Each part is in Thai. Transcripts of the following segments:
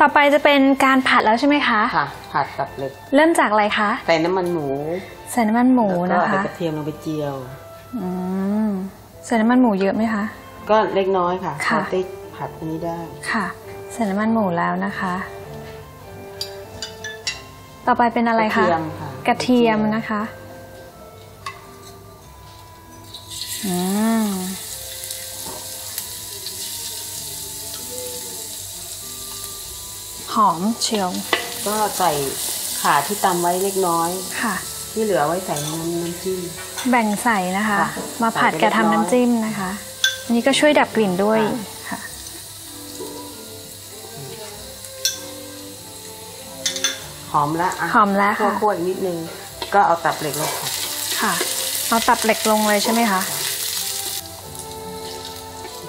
ต่อไปจะเป็นการผัดแล้วใช่ไหมคะ ค่ะ ผัดกับเหล็ก เริ่มจากอะไรคะ ใส่น้ำมันหมู ใส่น้ำมันหมูแล้วนะก็เอาคะกระเทียมลงไปเจียว อืมใส่น้ำมันหมูเยอะไหมคะ ก็เล็กน้อยค่ะค่ะเราติ๊กผัดอันนี้ได้ ค่ะใส่น้ำมันหมูแล้วนะคะ ต่อไปเป็นอะไรกคะระเทียมค่ะ กระเทียมนะคะ อืม หอมเชียว ก็ใส่ขาที่ตำไว้เล็กน้อยค่ะ ที่เหลือไว้ใส่ในน้ำน้ำจิ้ม แบ่งใส่นะคะ ค่ะมาผัดกับใส่ไปเล็กน้อยทำน้ำจิ้มนะคะ อันนี้ก็ช่วยดับกลิ่นด้วยค่ะค่ะหอมละะหอมแล้วค่ะ คั่วๆอีกนิดนึง ก็เอาตับเหล็กลงค่ะค่ะเอาตับเหล็กลงเลยใช่ไหมคะ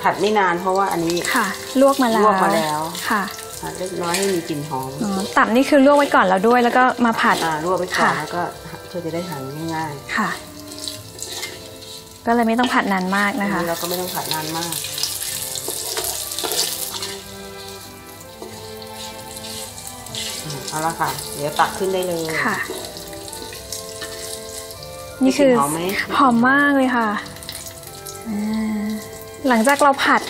ผัดไม่นานเพราะว่าอันนี้ ค่ะ ลวกมาแล้วลวกมาแล้ว ค่ะ ผัดเล็กน้อยให้มีกลิ่นหอมอ๋อตับนี่คือลวกไว้ก่อนแล้วด้วย แล้วก็มาผัด อ่าลวกไปก่อนค่ะ แล้วก็เพื่อจะได้หั่นง่ายค่ะ ก็เลยไม่ต้องผัดนานมากๆนะคะอัเราก็ไม่ต้องผัดนานมาก อืมเอาละค่ะ เดี๋ยวตักขึ้นได้เลยค่ะ นี่คือหอมไหม หอมมากเลยค่ะอ่าหลังจากเราผัด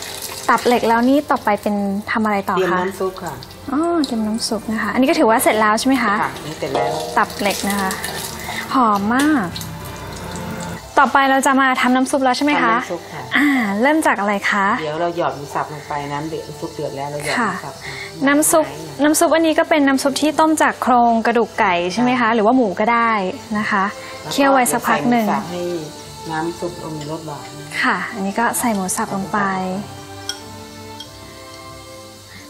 ตับเหล็กแล้วนี่ต่อไปเป็นทำอะไรต่อเตรียมคะน้ำซุปค่ะอ๋อเตรียมน้ำซุปนะคะ อันนี้ก็ถือว่าเสร็จแล้วใช่ไหมคะ ค่ะนี่เสร็จแล้ว ตับเหล็กนะคะ หอมมาก ต่อไปเราจะมาทำน้ำซุปแล้วใช่ไหมคะทำน้ำซุปค่ะ อ่า เริ่มจากอะไรคะ เดี๋ยวเราหยอดหมูสับลงไปน้ำเดือดซุปเดือดแล้วเราหยอดหค่ะ มูสับค่ะน้ำซุปน้ำซุปอันนี้ก็เป็นน้ำซุปที่ต้มจากโครงกระดูกไก่ใช่ไหมคะ หรือว่าหมูก็ได้นะคะ แล้เคี่ยวไว้สักพักหนึ่ง เดี๋ยวใส่มูสับให้น้ำซุปลงมีรสหวานค่ะ อันนี้ก็ใส่หมูสับลงไป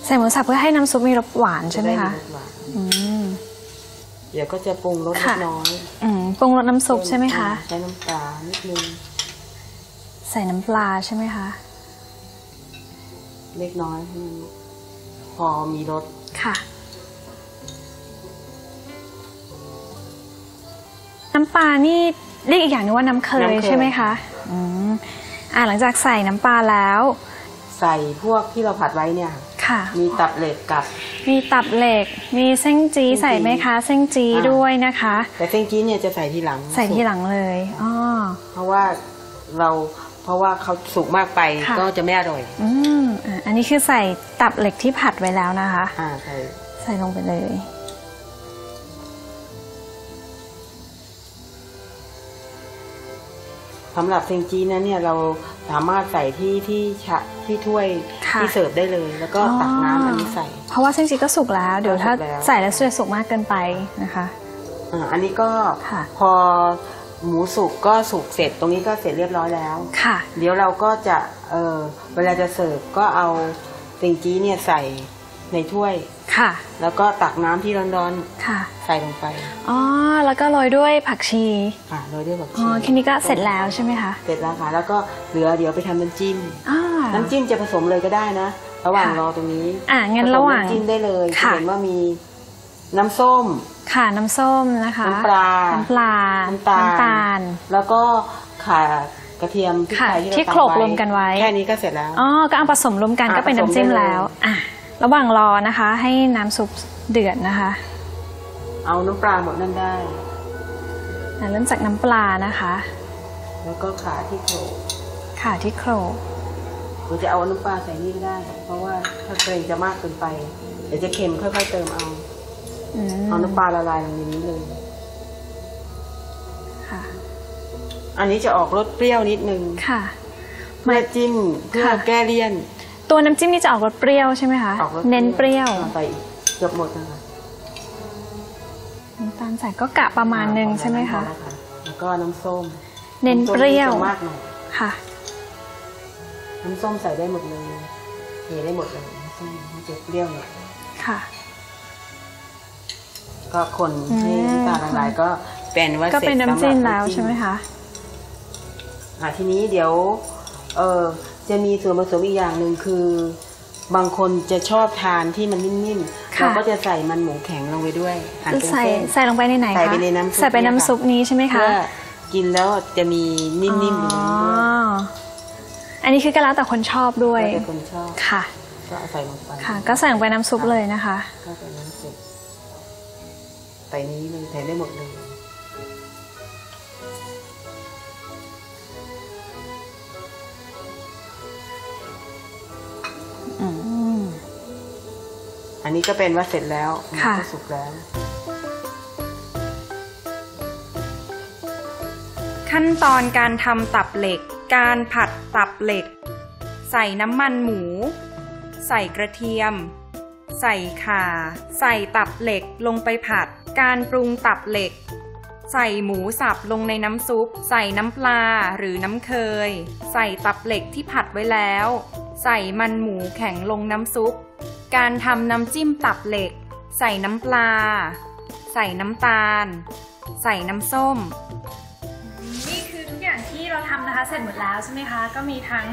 ใส่หมูสับเพื่อให้น้ำซุปมีรสหวานใช่ไหมคะจด้รสหวานอืมเดี๋ยวก็จะปรุงรสเล็ค่ะกน้อยอืมปรุงรสน้ำซุปใช่ไหมคะ ใช้น้ำตาลนิดนึงใส่น้ำปลาใช่ไหมคะ เล็กน้อยให้มันพอมีรสค่ะ น้ำปลานี่เรียกอีกอย่างนึงว่าน้ำเคยใช่ไหมคะอืมอ่าหลังจากใส่น้ำปลาแล้ว ใส่พวกที่เราผัดไว้เนี่ยค่ะ มีตับเหล็กกับ มีตับเหล็ก มีเส้นจีเส้นจี้ ใส่ไหมคะ เส้นจีอ่าด้วยนะคะ แต่เส้นจี้เนี่ยจะใส่ทีหลังใส่ทีหลังเลยอ๋อ เพราะว่าเราเพราะว่าเขาสุกมากไปค่ะ ก็จะไม่อร่อย อืมอะอันนี้คือใส่ตับเหล็กที่ผัดไว้แล้วนะคะ อ่าใส่ใส่ลงไปเลย สำหรับเซงจีนั้นเนี่ยเราสามารถใส่ที่ที่ชะที่ถ้วยค่ะที่เสิร์ฟได้เลย แล้วก็ตักน้ำอันนี้ใส่ เพราะว่าเส้นจีก็สุกแล้ว เดี๋ยวถ้าสุกแล้ว ใส่แล้วจะสุกมากเกินไปนะคะ อ่าอันนี้ก็ค่ะ พอหมูสุกก็สุกเสร็จตรงนี้ก็เสร็จเรียบร้อยแล้ว ค่ะ เดี๋ยวเราก็จะเออเวลาจะเสิร์ฟก็เอาเซงจีเนี่ยใส่ ในถ้วย ค่ะ แล้วก็ตักน้ำที่ร้อนค่ะ ๆ ใส่ลงไปอ๋อ แล้วก็โรยด้วยผักชี ค่ะโรยด้วยผักอ๋ชีอ แค่นี้ก็เสร็จแล้วใช่ไหมคะเสร็จแล้วค่ะ แล้วก็เหลือเดี๋ยวไปทำน้ำจิ้ม อ่า น้ำจิ้มจะผสมเลยก็ได้นะ ระหว่างค่ะรอตรงนี้อะงั้นผสมระหว่างน้ำจิ้มได้เลยค่ะจะเห็นว่ามีน้ำส้ม ค่ะน้ำส้มนะคะน้ำปลาน้ำปลาน้ำตาล ตาล แล้วก็ข่ากระเทียมพริกค่ะไทยที่เราที่ตำโขลกไว้รวมกันไว้ แค่นี้ก็เสร็จแล้ว อ๋อ ก็เอาผสมรวมกันอะก็เป็นน้ำจิ้มผสมได้เลย แล้ว อะ ระหว่างรอนะคะ ให้น้ำซุปเดือดนะคะ เอาน้ำปลาหมดนั่นได้อะเริ่มจากน้ำปลานะคะ แล้วก็ขาที่โขลกค่ะที่โขลกหรือจะเอาน้ำปลาใส่นี่ก็ได้ เพราะว่าถ้าเกรงจะมากเกินไปเดี๋ยวจะเค็มค่อยๆเติมเอาอืมเอาน้ำปลาละลายลงในนี้เลยค่ะ อันนี้จะออกรสเปรี้ยวนิดนึงค่ะเพื่อจิ้มเพื่อค่ะแก้เลี่ยน ตัวน้ำจิ้มนี่จะออกรสเปรี้ยวใช่ไหมคะ ออกรสเน้นเปรี้ยวอาใส่อีกเกือบหมดนะคะน้ำตาลใส่ก็กะประมาณหนึงใช่ไหมคะพอแล้วแล้วก็น้ำส้ม เน้นเปรี้ยวน้ำส้มจะมากหน่อยค่ะ น้ำส้มใส่ได้หมดเลยเทได้หมดเลยน้ำส้มมันจะเปรี้ยวหน่อยค่ะ ก็คนให้อืมน้ำตาลละลายก็เป็นว่าก็เสร็จเป็นน้ำจิ้มแล้วใช่ไหมคะคะอะทีนี้เดี๋ยว เออ จะมีส่วนผสมอีกอย่างหนึ่งคือบางคนจะชอบทานที่มันนิ่มๆ ค่ะ เราก็จะใส่มันหมูแข็งลงไปด้วยหั่นเป็นใส่เส้น ใส่ลงไปในไหนคะใส่ไปในน้ำซุป ใส่ไปน้ำซุปนี้ใช่ไหมคะเพื่อกินแล้วจะมีนิ่มๆอยู่ในอ๋อนั้นด้วยอันนี้คือก็แล้วแต่คนชอบด้วย แล้วแต่คนชอบค่ะใส่ก็เอาใส่ลงไปค่ะ ก็ใส่ลงไปน้ำซุปเลยนะคะ ก็เป็นน้ำเสร็จใส่นี้เลยใส่ได้หมดเลย นนี้ก็เป็นว่าเสร็จแล้วค่ะ ก็สุกแล้ว ขั้นตอนการทำตับเหล็ก การผัดตับเหล็ก ใส่น้ำมันหมู ใส่กระเทียม ใส่ข่า ใส่ตับเหล็กลงไปผัด การปรุงตับเหล็ก ใส่หมูสับลงในน้ำซุป ใส่น้ำปลาหรือน้ำเคย ใส่ตับเหล็กที่ผัดไว้แล้ว ใส่มันหมูแข็งลงน้ำซุป การทำน้ำจิ้มตับเหล็ก ใส่น้ำปลา ใส่น้ำตาล ใส่น้ำส้ม นี่คือทุกอย่างที่เราทำนะคะ เสร็จหมดแล้วใช่ไหมคะ ก็มีทั้ง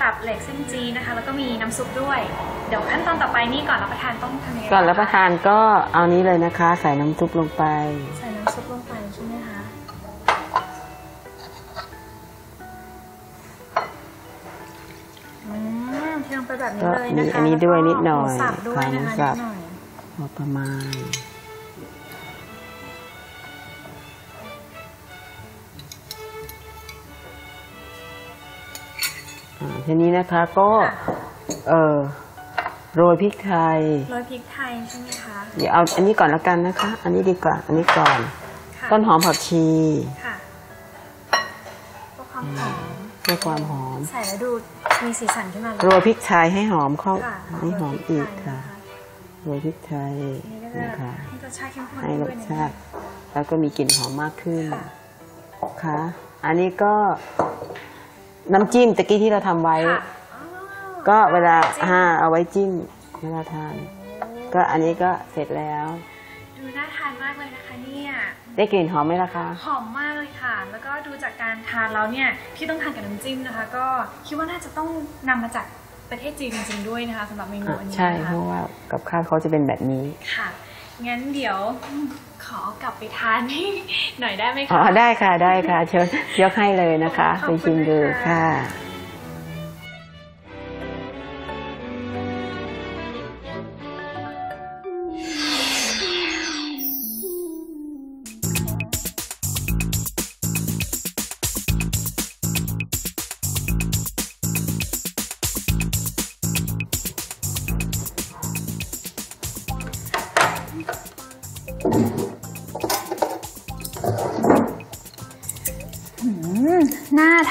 ตับเหล็กเส้นจีนะคะ แล้วก็มีน้ำซุปด้วย เดี๋ยวขั้นตอนต่อไปนี่ก่อนรับประทานต้องทำยังไงก่อนรับประทานก็เอานี้เลยนะคะ ใส่น้ำซุปลงไป ใส่น้ำซุปลงไปใช่ไหมคะ ไปแบบนี้ก็เลยมีนะคะอันนี้ด้วยนิดหน่อยแล้วก็หมูสับด้วยนะคะค่ะหมูสันิบดหน่อยพอประมาณอ่าทีนี้นะคะก็ เออโรยพริกไทย โรยพริกไทยใช่ไหมคะ เดี๋ยวเอาอันนี้ก่อนแล้วกันนะคะ อันนี้ดีกว่า อันนี้ก่อนค่ะต้นหอมผักชีค่ะ พื่อความหอม ใส่แล้วดูมีสีสันขึ้นมาเลยโรยพริกไทยให้หอมเข้าค่ะให้หอมอีกค่ะโรยพริไทยนโรยพริกไทยนะคะนี่ก็จะนะคะให้รสชาติเข้มข้นให้รด้วยสนะชาติ แล้วก็มีกลิ่นหอมมากขึ้นค่ะค่ะอันนี้ก็น้ำจิ้มตะกี้ที่เราทำไว้ค่ะอ๋อก็เวลาจิ้มอ่าเอาไว้จิ้มเวลาทานก็อันนี้ก็เสร็จแล้ว ดูน่าทานมากเลยนะคะเนี่ยได้กลิ่นหอมไหมล่ะคะหอมมากเลยค่ะ แล้วก็ดูจากการทานแล้วเนี่ยที่ต้องทานกับน้ำจิ้มนะคะ ก็คิดว่าน่าจะต้องนำมาจากประเทศจีนจริงๆด้วยนะคะสำหรับเมนูอันนี้ใช่นะเพคะ ราะว่ากับข้าวเขาจะเป็นแบบนี้ค่ะ งั้นเดี๋ยวขอกลับไปทานหน่อยได้ไหมอ๋อคะได้ค่ะได้ค่ะเชิญยกให้เลยนะคะขไปอบคุณชิมดูนะคะ ค่ะ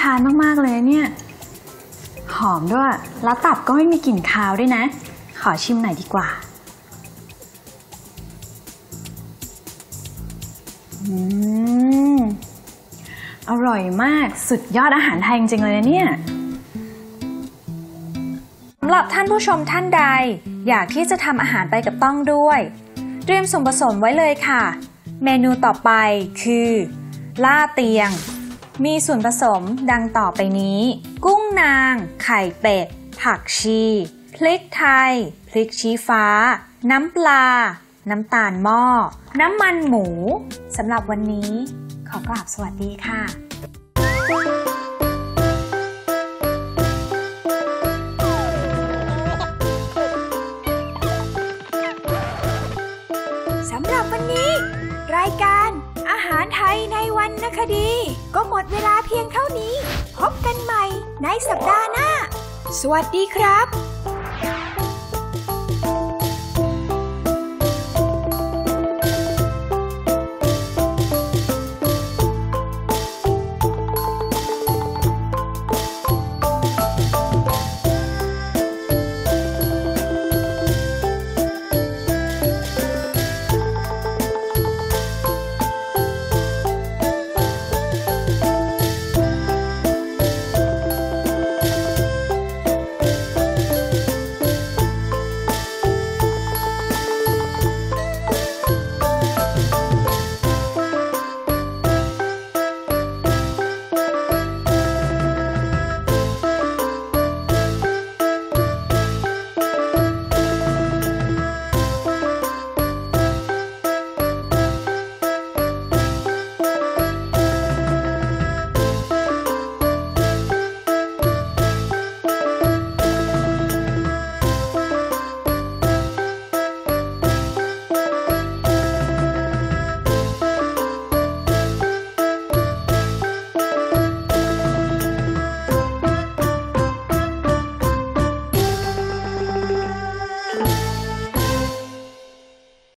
ทานมาก ๆ เลยเนี่ย หอมด้วย แล้วตับก็ไม่มีกลิ่นคาวด้วยนะ ขอชิมหน่อยดีกว่า อืม อร่อยมากสุดยอดอาหารไทยจริง ๆ เลยนะเนี่ย สำหรับท่านผู้ชมท่านใด อยากที่จะทำอาหารไปกับต้องด้วย เตรียมส่วนผสมไว้เลยค่ะ เมนูต่อไปคือ ล่าเตียง มีส่วนผสมดังต่อไปนี้ กุ้งนาง ไข่เป็ด ผักชี พริกไทย พริกชี้ฟ้า น้ำปลา น้ำตาลหม้อ น้ำมันหมู สำหรับวันนี้ ขอกราบสวัสดีค่ะสำหรับวันนี้ รายการอาหารไทยในวันนคดี ก็หมดเวลาเพียงเท่านี้ พบกันใหม่ในสัปดาห์หน้า สวัสดีครับ